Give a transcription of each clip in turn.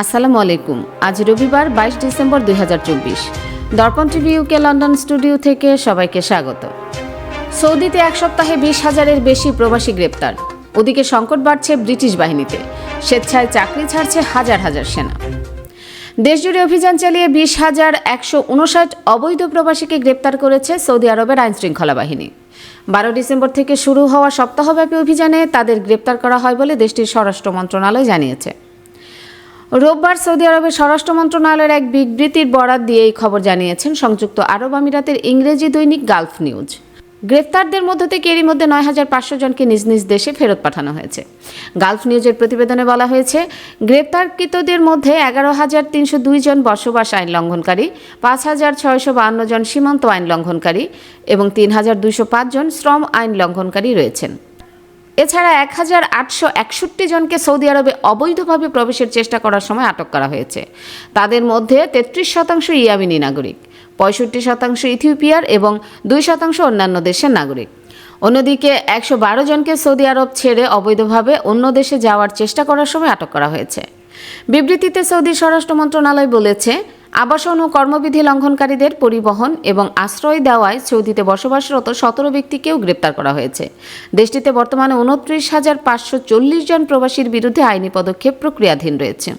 আসসালামু আলাইকুম। আজ রবিবার, বাইশ ডিসেম্বর দুই দর্পণ টিভি ইউকে লন্ডন স্টুডিও থেকে সবাইকে স্বাগত। সৌদিতে এক সপ্তাহে বিশ হাজারের বেশি প্রবাসী গ্রেপ্তার। ওদিকে সংকট বাড়ছে ব্রিটিশ বাহিনীতে। স্বেচ্ছায় চাকরি ছাড়ছে হাজার হাজার সেনা। দেশজুড়ে অভিযান চালিয়ে বিশ হাজার একশো উনষাট অবৈধ প্রবাসীকে গ্রেপ্তার করেছে সৌদি আরবের আইনশৃঙ্খলা বাহিনী। বারো ডিসেম্বর থেকে শুরু হওয়া সপ্তাহব্যাপী অভিযানে তাদের গ্রেপ্তার করা হয় বলে দেশটির স্বরাষ্ট্র মন্ত্রণালয় জানিয়েছে। রোববার সৌদি আরবের স্বরাষ্ট্র মন্ত্রণালয়ের এক বিবৃতির বরাত দিয়ে এই খবর জানিয়েছেন সংযুক্ত আরব আমিরাতের ইংরেজি দৈনিক গালফ নিউজ। গ্রেফতারদের মধ্য থেকে এরই মধ্যে নয় হাজার পাঁচশো জনকে নিজ নিজ দেশে ফেরত পাঠানো হয়েছে। গালফ নিউজের প্রতিবেদনে বলা হয়েছে গ্রেপ্তারকৃতদের মধ্যে এগারো হাজার তিনশো দুই জন বসবাস আইন লঙ্ঘনকারী, পাঁচ হাজার ছয়শো বাহান্ন জন সীমান্ত আইন লঙ্ঘনকারী এবং তিন হাজার দুইশো পাঁচ জন শ্রম আইন লঙ্ঘনকারী রয়েছেন। এছাড়া এক হাজার আটশো একষট্টি জনকে সৌদি আরবে অবৈধভাবে প্রবেশের চেষ্টা করার সময় আটক করা হয়েছে। তাদের মধ্যে তেত্রিশ শতাংশ ইয়ামিনী নাগরিক, পঁয়ষট্টি শতাংশ ইথিওপিয়ার এবং দুই শতাংশ অন্যান্য দেশের নাগরিক। অন্যদিকে একশো বারো জনকে সৌদি আরব ছেড়ে অবৈধভাবে অন্য দেশে যাওয়ার চেষ্টা করার সময় আটক করা হয়েছে। বিবৃতিতে সৌদি স্বরাষ্ট্র মন্ত্রণালয় বলেছে আবাসন ও কর্মবিধি লঙ্ঘনকারীদের পরিবহন এবং আশ্রয় দেওয়ায় সৌদিতে বসবাসরত সতেরো ব্যক্তিকেও গ্রেপ্তার করা হয়েছে। দেশটিতে বর্তমানে উনত্রিশ হাজার পাঁচশো চল্লিশ জন প্রবাসীর বিরুদ্ধে আইনি পদক্ষেপ প্রক্রিয়াধীন রয়েছে।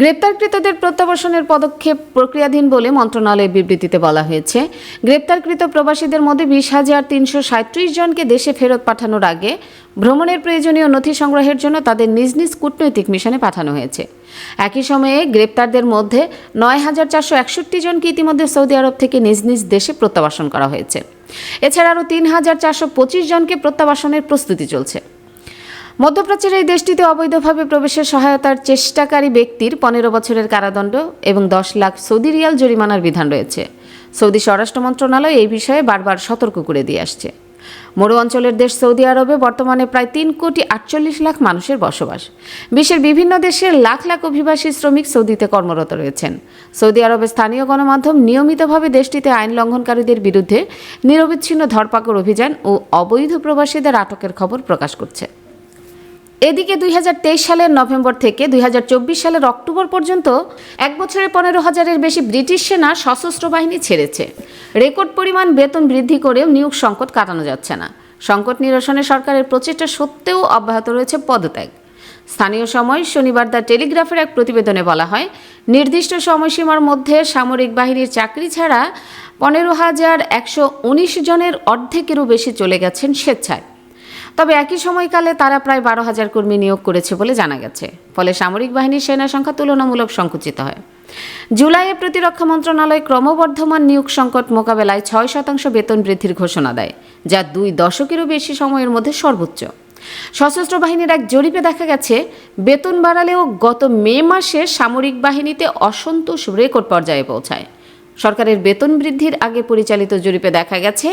গ্রেপ্তারকৃতদের প্রত্যাবাসনের পদক্ষেপ প্রক্রিয়াধীন বলে মন্ত্রণালয়ের বিবৃতিতে বলা হয়েছে। গ্রেপ্তারকৃত প্রবাসীদের মধ্যে বিশ হাজার তিনশো সাঁত্রিশ জনকে দেশে ফেরত পাঠানোর আগে ভ্রমণের প্রয়োজনীয় নথি সংগ্রহের জন্য তাদের নিজ নিজ কূটনৈতিক মিশনে পাঠানো হয়েছে। একই সময়ে গ্রেপ্তারদের মধ্যে নয় হাজার চারশো একষট্টি জনকে ইতিমধ্যে সৌদি আরব থেকে নিজ নিজ দেশে প্রত্যাবাসন করা হয়েছে। এছাড়া আরও তিন হাজার চারশো পঁচিশ জনকে প্রত্যাবাসনের প্রস্তুতি চলছে। মধ্যপ্রাচ্যের এই দেশটিতে অবৈধভাবে প্রবেশের সহায়তার চেষ্টাকারী ব্যক্তির পনেরো বছরের কারাদণ্ড এবং দশ লাখ সৌদি রিয়াল জরিমানার বিধান রয়েছে। সৌদি স্বরাষ্ট্র মন্ত্রণালয় এই বিষয়ে বারবার সতর্ক করে দিয়ে আসছে। মরু অঞ্চলের দেশ সৌদি আরবে বর্তমানে প্রায় তিন কোটি আটচল্লিশ লাখ মানুষের বসবাস। বিশ্বের বিভিন্ন দেশের লাখ লাখ অভিবাসী শ্রমিক সৌদিতে কর্মরত রয়েছেন। সৌদি আরবের স্থানীয় গণমাধ্যম নিয়মিতভাবে দেশটিতে আইন লঙ্ঘনকারীদের বিরুদ্ধে নিরবিচ্ছিন্ন ধরপাকড় অভিযান ও অবৈধ প্রবাসীদের আটকের খবর প্রকাশ করছে। এদিকে দুই হাজার তেইশ সালের নভেম্বর থেকে দুই হাজার চব্বিশ সালের অক্টোবর পর্যন্ত এক বছরে পনেরো হাজারের বেশি ব্রিটিশ সেনা সশস্ত্র বাহিনী ছেড়েছে। রেকর্ড পরিমাণ বেতন বৃদ্ধি করেও নিয়োগ সংকট কাটানো যাচ্ছে না। সংকট নিরসনে সরকারের প্রচেষ্টা সত্ত্বেও অব্যাহত রয়েছে পদত্যাগ। স্থানীয় সময় শনিবার দ্য টেলিগ্রাফের এক প্রতিবেদনে বলা হয়, নির্দিষ্ট সময়সীমার মধ্যে সামরিক বাহিনীর চাকরি ছাড়া পনেরো হাজার একশো উনিশ জনের অর্ধেকেরও বেশি চলে গেছেন স্বেচ্ছায়। তবে একই সময়কালে তারা প্রায় বারো হাজার কর্মী নিয়োগ করেছে বলে জানা গেছে। ফলে সামরিক বাহিনীর সেনা সংখ্যা তুলনামূলক সংকুচিত হয়। জুলাইয়ে প্রতিরক্ষা মন্ত্রণালয় ক্রমবর্ধমান নিয়োগ সংকট মোকাবেলায় ছয় শতাংশ বেতন বৃদ্ধির ঘোষণা দেয়, যা দুই দশকেরও বেশি সময়ের মধ্যে সর্বোচ্চ। সশস্ত্র বাহিনীর এক জরিপে দেখা গেছে, বেতন বাড়ালেও গত মে মাসে সামরিক বাহিনীতে অসন্তোষ রেকর্ড পর্যায়ে পৌঁছায়। সরকারের বেতন বৃদ্ধির আগে পরিচালিত জরিপে দেখা গেছে,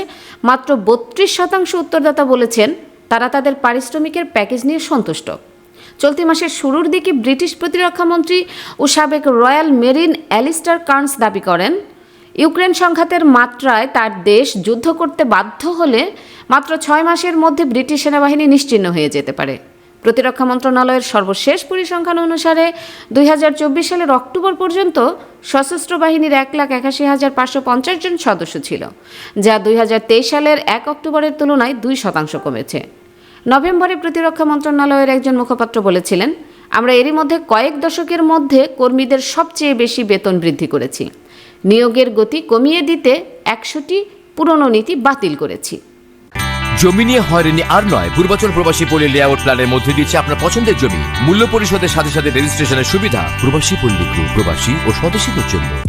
মাত্র বত্রিশ শতাংশ উত্তরদাতা বলেছেন তারা তাদের পারিশ্রমিকের প্যাকেজ নিয়ে সন্তুষ্ট। চলতি মাসের শুরুর দিকে ব্রিটিশ প্রতিরক্ষামন্ত্রী ও সাবেক রয়্যাল মেরিন অ্যালিস্টার কার্নস দাবি করেন, ইউক্রেন সংঘাতের মাত্রায় তার দেশ যুদ্ধ করতে বাধ্য হলে মাত্র ছয় মাসের মধ্যে ব্রিটিশ সেনাবাহিনী নিশ্চিহ্ন হয়ে যেতে পারে। প্রতিরক্ষা মন্ত্রণালয়ের সর্বশেষ পরিসংখ্যান অনুসারে দুই হাজার চব্বিশ সালের অক্টোবর পর্যন্ত সশস্ত্র বাহিনীর এক লাখ একাশি হাজার পাঁচশো পঞ্চাশ জন সদস্য ছিল, যা দুই হাজার তেইশ সালের এক অক্টোবরের তুলনায় দুই শতাংশ কমেছে। নভেম্বরে প্রতিরক্ষা মন্ত্রণালয়ের একজন মুখপাত্র বলেছিলেন, আমরা এরই মধ্যে কয়েক দশকের মধ্যে কর্মীদের সবচেয়ে বেশি বেতন বৃদ্ধি করেছি। নিয়োগের গতি কমিয়ে দিতে একশোটি পুরনো নীতি বাতিল করেছি। জমি নিয়ে হয়রানি আর নয়। পূর্বাচল প্রবাসী পল্লী লেআউট প্ল্যানের মধ্যে দিচ্ছে আপনার পছন্দের জমি। মূল্য পরিশোধের সাথে সাথে রেজিস্ট্রেশনের সুবিধা। প্রবাসী পল্লী প্রবাসী ও স্বদেশীদের জন্য।